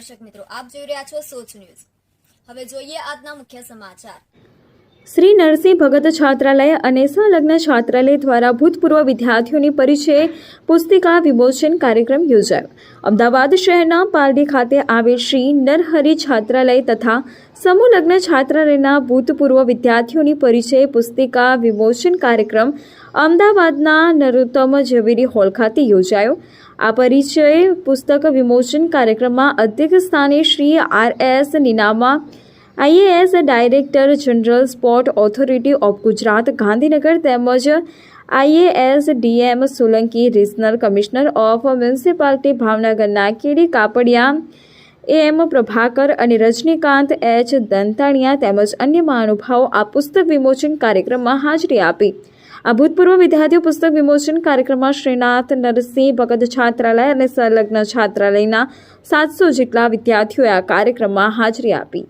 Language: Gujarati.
દર્શક મિત્રો આપ જોઈ રહ્યા છો સોચ ન્યૂઝ. હવે જોઈએ આજના મુખ્ય સમાચાર. શ્રી નરસિંહ ભગત છાત્રાલય અને સંલગ્ન છાત્રાલય દ્વારા ભૂતપૂર્વ વિદ્યાર્થીઓની પરિચય પુસ્તિકા વિમોચન કાર્યક્રમ યોજાયો. અમદાવાદ શહેરના પાલડી ખાતે આવેલ શ્રી નરહરિ છાત્રાલય તથા સમૂહલગ્ન છાત્રાલયના ભૂતપૂર્વ વિદ્યાર્થીઓની પરિચય પુસ્તિકા વિમોચન કાર્યક્રમ અમદાવાદના નરોત્તમ ઝવેરી હોલ ખાતે યોજાયો. આ પરિચય પુસ્તક વિમોચન કાર્યક્રમમાં અધ્યક્ષ સ્થાને Shri R S Ninama IAS director general sport authority of Gujarat Gandhinagar તેમજ IAS DM Solanki regional commissioner of municipality ભાવનગરના કેડી કાપડિયા, એમ પ્રભાકર અને રજનીકાંત એચ દંતાણિયા તેમજ અન્ય મહાનુભાવો આ પુસ્તક વિમોચન કાર્યક્રમમાં હાજરી આપી. આ ભૂતપૂર્વ વિદ્યાર્થીઓ પુસ્તક વિમોચન કાર્યક્રમમાં શ્રીનાથ નરસિંહ ભગત છાત્રાલય અને સંલગ્ન છાત્રાલયના સાતસો જેટલા વિદ્યાર્થીઓએ આ કાર્યક્રમમાં હાજરી આપી.